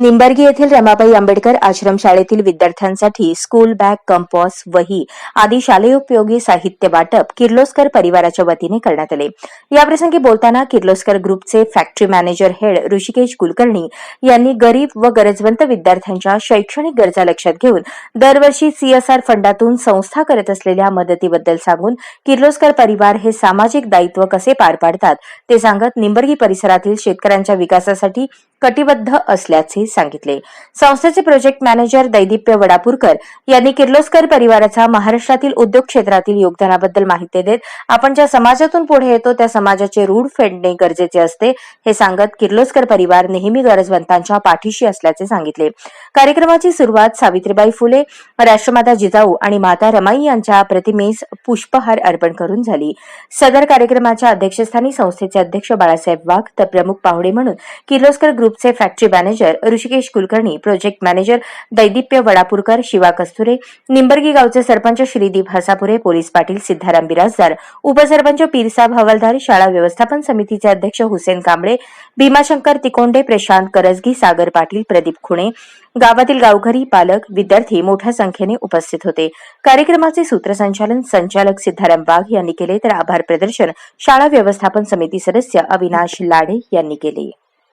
निंबर्गी येथील रमाबाई आंबेडकर आश्रमशाळेतील विद्यार्थ्यांसाठी school bag compass वही आदी शालेय उपयोगी साहित्य वाटप किर्लोस्कर परिवाराच्या वतीने करण्यात आले. याप्रसंगी बोलताना किर्लोस्कर ग्रुपचे factory manager head Rishikesh Kulkarni यांनी गरीब व गरजवंत विद्यार्थ्यांच्या शैक्षणिक गरजा लक्षात घेऊन दरवर्षी सीएसआर फंडातून संस्था करत असलेल्या मदतीबद्दल सांगून किर्लोस्कर परिवार हे सामाजिक दायित्व कसे पार पाडतात ते सांगत निंबर्गी परिसरातील शेतकऱ्यांच्या विकासासाठी कटिबद्ध असल्याचे सांगितले. संस्थेचे प्रोजेक्ट मॅनेजर दैदिप्य वडापूरकर यांनी किर्लोस्कर परिवाराचा महाराष्ट्रातील उद्योग क्षेत्रातील योगदानाबद्दल माहिती देत आपण ज्या समाजातून पुढे येतो त्या समाजाचे रूढ फेडणे गरजेचे असते हे सांगत किर्लोस्कर परिवार नेहमी गरजवंतांच्या पाठीशी असल्याचे सांगितले. कार्यक्रमाची सुरुवात सावित्रीबाई फुले राष्ट्रमाता जिजाऊ आणि माता रमाई यांच्या प्रतिमेस पुष्पहार अर्पण करून झाली. सदर कार्यक्रमाच्या अध्यक्षस्थानी संस्थेचे अध्यक्ष बाळासाहेब वाघ तर प्रमुख पाहुणे म्हणून किर्लोस्कर ग्रुपचे factory manager Rishikesh Kulkarni project manager Daidipya Wadapurkar Shiva Kasture Nimbargi गावचे सरपंच श्रीदीप हसापुरे पोलीस पाटील सिद्धाराम बिराजदार उपसरपंच पीरसाब हवालदार शाळा व्यवस्थापन समितीचे अध्यक्ष हुसेन कांबळे भीमाशंकर तिकोंडे प्रशांत करजगी सागर पाटील प्रदीप खुणे गावातील गावकरी पालक विद्यार्थी मोठ्या संख्येने उपस्थित होते. कार्यक्रमाचे सूत्रसंचालन संचालक सिद्धाराम वाघ यांनी केले तर आभार प्रदर्शन शाळा व्यवस्थापन समिती सदस्य अविनाश लाडे यांनी केले.